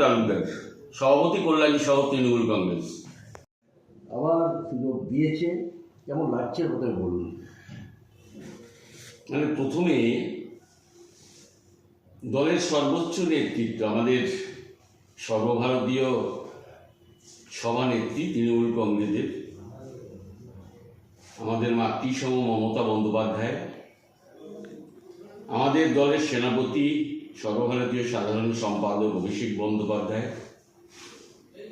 তালুকদার সভাপতি কল্যাণী সহ তৃণমূল কংগ্রেস। আবার সুযোগ দিয়েছে কেমন লাগছে কোথায় বলুন। মানে প্রথমে দলের সর্বোচ্চ নেতৃত্ব আমাদের সর্বভারতীয় সভানেত্রী তৃণমূল কংগ্রেসের আমাদের মাতৃসম মমতা বন্দ্যোপাধ্যায় আমাদের দলের সেনাপতি সর্বভারতীয় সাধারণ সম্পাদক অভিষেক বন্দ্যোপাধ্যায়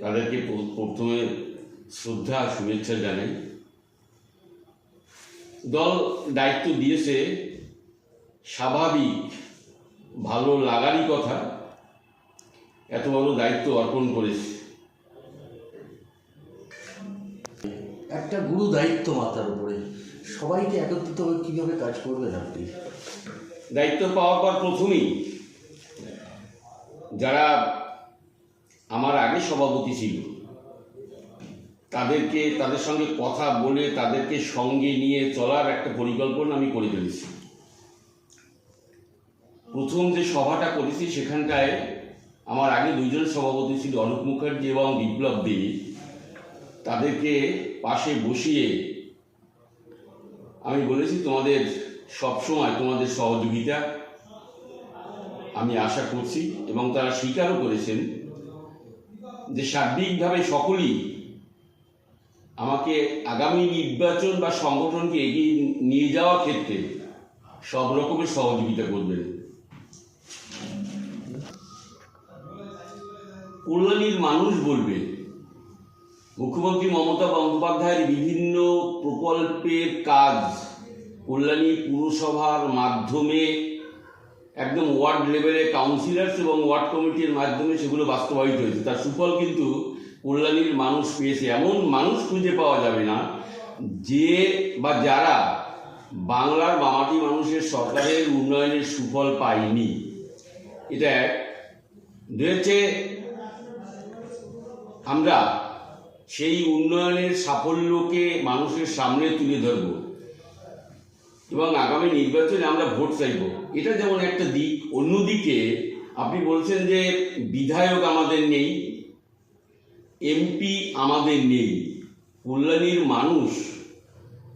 তাদেরকে প্রথমে শ্রদ্ধা শুভেচ্ছা জানাই। দল দায়িত্ব দিয়েছে স্বাভাবিক ভালো লাগারই কথা এত বড় দায়িত্ব অর্পণ করেছে। একটা গুরু দায়িত্ব মাথার উপরে সবাইকে একত্রিত হয়ে কীভাবে কাজ করবেন আপনি দায়িত্ব পাওয়ার পর প্রথমেই যারা আমার আগে সভাপতি ছিল, তাদেরকে, তাদের সঙ্গে কথা বলে, তাদেরকে সঙ্গে নিয়ে চলার একটা পরিকল্পনা আমি করে ফেলেছি প্রথম যে সভাটা করেছি সেখানটায় আমার আগে দুইজন সভাপতি ছিল, অনুপ মুখার্জি এবং বিপ্লব দে। তাদেরকে পাশে বসিয়ে আমি বলেছি, তোমাদের সবসময় তোমাদের সহযোগিতা আমি আশা করছি এবং তারা স্বীকারও করেছেন যে সার্বিকভাবে সকলেই আমাকে আগামী নির্বাচন বা সংগঠনকে এগিয়ে নিয়ে যাওয়ার ক্ষেত্রে সব রকমের সহযোগিতা করবেন। কল্যাণীর মানুষ বলবে, মুখ্যমন্ত্রী মমতা বন্দ্যোপাধ্যায়ের বিভিন্ন প্রকল্পের কাজ কল্যাণী পুরসভার মাধ্যমে একদম ওয়ার্ড লেভেলে কাউন্সিলর্স এবং ওয়ার্ড কমিটির মাধ্যমে সেগুলো বাস্তবায়িত হয়েছে। তার সুফল কিন্তু কল্যাণীর মানুষ পেয়েছে। এমন মানুষ খুঁজে পাওয়া যাবে না যে বা যারা বাংলার মামাটি মানুষের সরকারের উন্নয়নের সুফল পায়নি। এটা হচ্ছে, আমরা সেই উন্নয়নের সাফল্যকে মানুষের সামনে তুলে ধরব। এবং আগামী নির্বাচনে আমরা ভোট চাইব। এটা যেমন একটা দিক অন্যদিকে আপনি বলছেন যে বিধায়ক আমাদের নেই এমপি আমাদের নেই কল্যাণীর মানুষ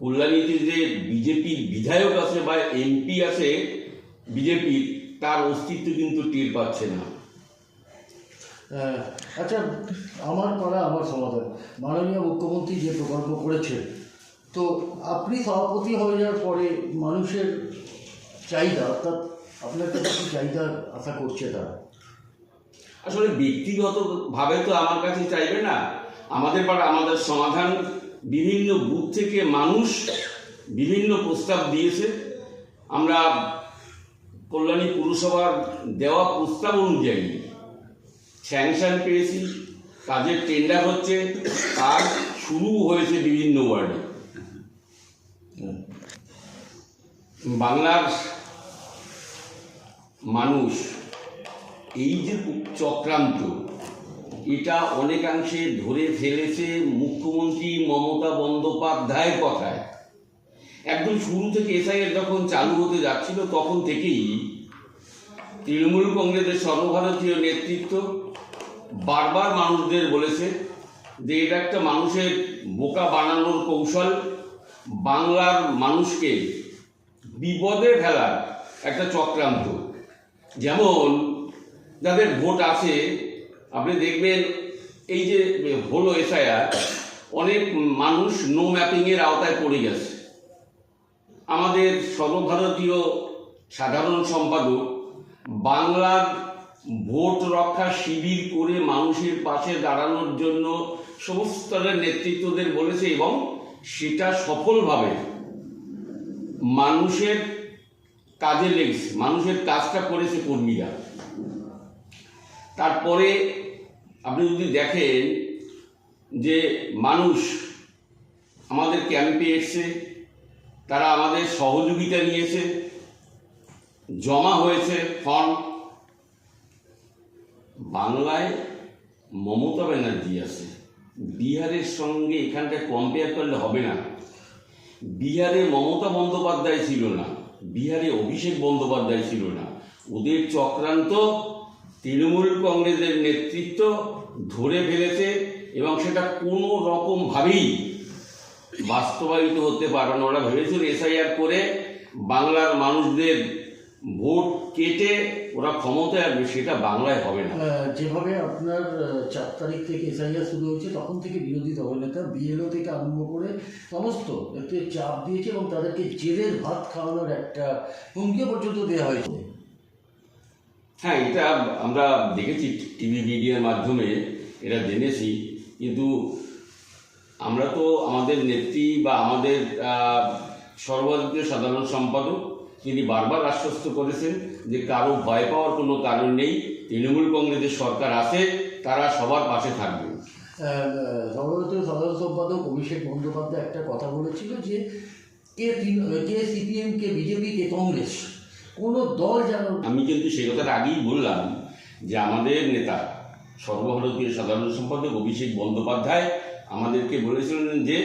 কল্যাণীতে যে বিজেপির বিধায়ক আছে বা এমপি আছে বিজেপির তার অস্তিত্ব কিন্তু টের পাচ্ছে না। আহ, আচ্ছা আমার পাড়া আমার সমাধান মাননীয় মুখ্যমন্ত্রী যে প্রকল্প করেছেন তো আপনি সভাপতি হয়ে যাওয়ার পরে মানুষের চাহিদা, অর্থাৎ আপনার কাছে কি চাহিদা আশা করছে তারা? আসলে ব্যক্তিগতভাবে তো আমার কাছে চাইবে না। আমাদের পাড়া, আমাদের সমাধান বিভিন্ন বুথ থেকে মানুষ বিভিন্ন প্রস্তাব দিয়েছে। আমরা কল্যাণী পুরসভার দেওয়া প্রস্তাব অনুযায়ী স্যাংশন পেয়েছি, কাজের টেন্ডার হচ্ছে, কাজ শুরু হয়েছে বিভিন্ন ওয়ার্ডে বাংলার মানুষ, এই যে চক্রান্ত, এটা অনেকাংশে ধরে ফেলেছে মুখ্যমন্ত্রী মমতা বন্দ্যোপাধ্যায়ের কথায়। একদম শুরু থেকে এসআইএর যখন চালু হতে যাচ্ছিল, তখন থেকেই তৃণমূল কংগ্রেসের সর্বভারতীয় নেতৃত্ব বারবার মানুষদের বলেছে যে এটা একটা মানুষের বোকা বানানোর কৌশল বাংলার মানুষকে বিপদে ফেলার একটা চক্রান্ত। যেমন যাদের ভোট আছে, আপনি দেখবেন এই যে হলো এসআইআর অনেক মানুষ নো ম্যাপিংয়ের আওতায় পড়ে গেছে। আমাদের সর্বভারতীয় সাধারণ সম্পাদক বাংলার ভোট রক্ষা শিবির করে মানুষের পাশে দাঁড়ানোর জন্য সমস্ত নেতৃত্বদের বলেছে এবং সেটা সফলভাবে মানুষের কাজে লেগেছে, মানুষের কাজটা করেছে কর্মীরা। তারপরে আপনি যদি দেখেন যে মানুষ আমাদের ক্যাম্পে এসছে, তারা আমাদের সহযোগিতা নিয়েছে, জমা হয়েছে ফর্ম বাংলায় মমতা ব্যানার্জি আছে। বিহারের সঙ্গে এখানটা কম্পেয়ার করলে হবে না। বিহারে মমতা বন্দ্যোপাধ্যায় ছিল না, বিহারে অভিষেক বন্দ্যোপাধ্যায় ছিল না। ওদের চক্রান্ত তৃণমূল কংগ্রেসের নেতৃত্ব ধরে ফেলেছে এবং সেটা কোনো রকমভাবেই বাস্তবায়িত হতে পারবে না। ওরা ভেবেছিল এসআইআর করে বাংলার মানুষদের ভোট কেটে ওরা ক্ষমতায় আসবে সেটা বাংলায় হবে না। যেভাবে আপনার চার তারিখ থেকে এসআইআর শুরু হয়েছে তখন থেকে বিরোধী দলনেতা বিএলও থেকে আরম্ভ করে সমস্ত এতে চাপ দিয়েছে এবং তাদেরকে জেলের ভাত খাওয়ানোর একটা হুমকি পর্যন্ত দেওয়া হয়েছে। হ্যাঁ এটা আমরা দেখেছি টিভি মিডিয়ার মাধ্যমে এটা জেনেছি। কিন্তু আমরা তো আমাদের নেত্রী বা আমাদের সর্বভারতীয় সাধারণ সম্পাদক তিনি বারবার আশ্বস্ত করেছেন যে কারও ভয় পাওয়ার কোনো কারণ নেই তৃণমূল কংগ্রেসের সরকার আছে তারা সবার পাশে থাকবে। সর্বভারতীয় সাধারণ সম্পাদক অভিষেক বন্দ্যোপাধ্যায় একটা কথা বলেছিল যে কে কে সিপিএম কে বিজেপি কে কংগ্রেস কোনো দল যেন আমি কিন্তু সেই কথাটা আগেই বললাম যে আমাদের নেতা সর্বভারতীয় সাধারণ সম্পাদক অভিষেক বন্দ্যোপাধ্যায় আমাদেরকে বলেছিলেন যে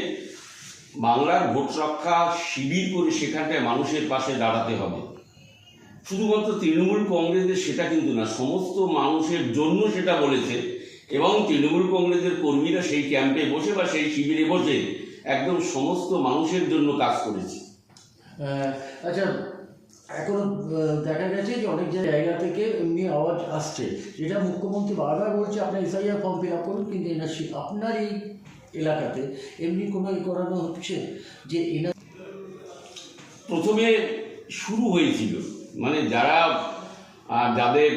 বাংলার ভোট রক্ষা শিবির করে সেখানটায় মানুষের পাশে দাঁড়াতে হবে। শুধুমাত্র তৃণমূল কংগ্রেসের সেটা কিন্তু না, সমস্ত মানুষের জন্য সেটা বলেছে এবং তৃণমূল কংগ্রেসের কর্মীরা সেই ক্যাম্পে বসে বা সেই শিবিরে বসে একদম সমস্ত মানুষের জন্য কাজ করেছে। আচ্ছা এখনও দেখা গেছে যে অনেক জায়গা থেকে এমনি আওয়াজ আসছে, যেটা মুখ্যমন্ত্রী বারবার বলছে, আপনার এসআইআর ফর্ম ফিল আপ করুন, কিন্তু আপনার এই এলাকাতে এমনি কোনো করানো হচ্ছে যে এনআর প্রথমে শুরু হয়েছিল মানে যারা যাদের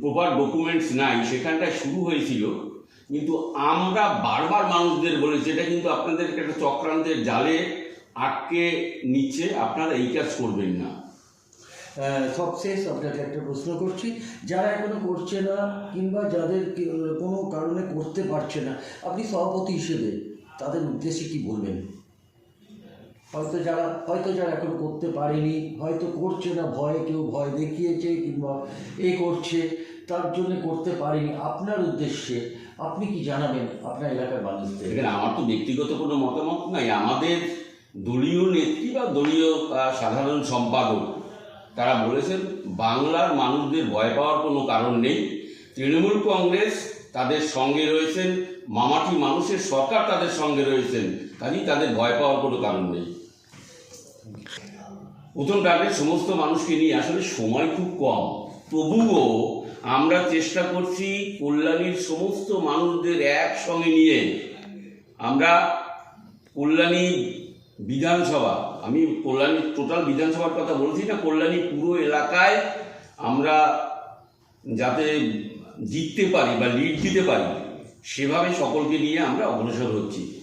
প্রপার ডকুমেন্টস নাই, সেখানটায় শুরু হয়েছিল, কিন্তু আমরা বারবার মানুষদের বলেছি এটা কিন্তু আপনাদেরকে একটা চক্রান্তের জালে আটকে নিচ্ছে, আপনারা এই কাজ করবেন না। সবশেষ আপনাকে একটা প্রশ্ন করছি। যারা এখনও করছে না কিংবা যাদের কোনো কারণে করতে পারছে না, আপনি সভাপতি হিসেবে তাদের উদ্দেশ্যে কি বলবেন? হয়তো যারা হয়তো যারা এখনও করতে পারেনি, হয়তো করছে না, ভয়ে কেউ ভয় দেখিয়েছে কিংবা এ করছে, তার জন্য করতে পারেনি, আপনার উদ্দেশ্যে আপনি কি জানাবেন আপনার এলাকার মানুষদের? এখানে আমার তো ব্যক্তিগত কোনো মতামত নাই। আমাদের দলীয় নেত্রী বা দলীয় সাধারণ সম্পাদক তারা বলেছেন, বাংলার মানুষদের ভয় পাওয়ার কোনো কারণ নেই। তৃণমূল কংগ্রেস তাদের সঙ্গে রয়েছেন, মামাটি মানুষের সরকার তাদের সঙ্গে রয়েছেন, কাজেই তাদের ভয় পাওয়ার কোনো কারণ নেই। প্রথম টার্গেট সমস্ত মানুষকে নিয়ে আসলে সময় খুব কম। তবুও আমরা চেষ্টা করছি কল্যাণীর সমস্ত মানুষদের একসঙ্গে নিয়ে। আমরা কল্যাণী বিধানসভা। আমি কল্যাণী, টোটাল বিধানসভার কথা বলছি না, কল্যাণী পুরো এলাকায় আমরা যাতে জিততে পারি বা লিড দিতে পারি, সেভাবে সকলকে নিয়ে আমরা অগ্রসর হচ্ছি।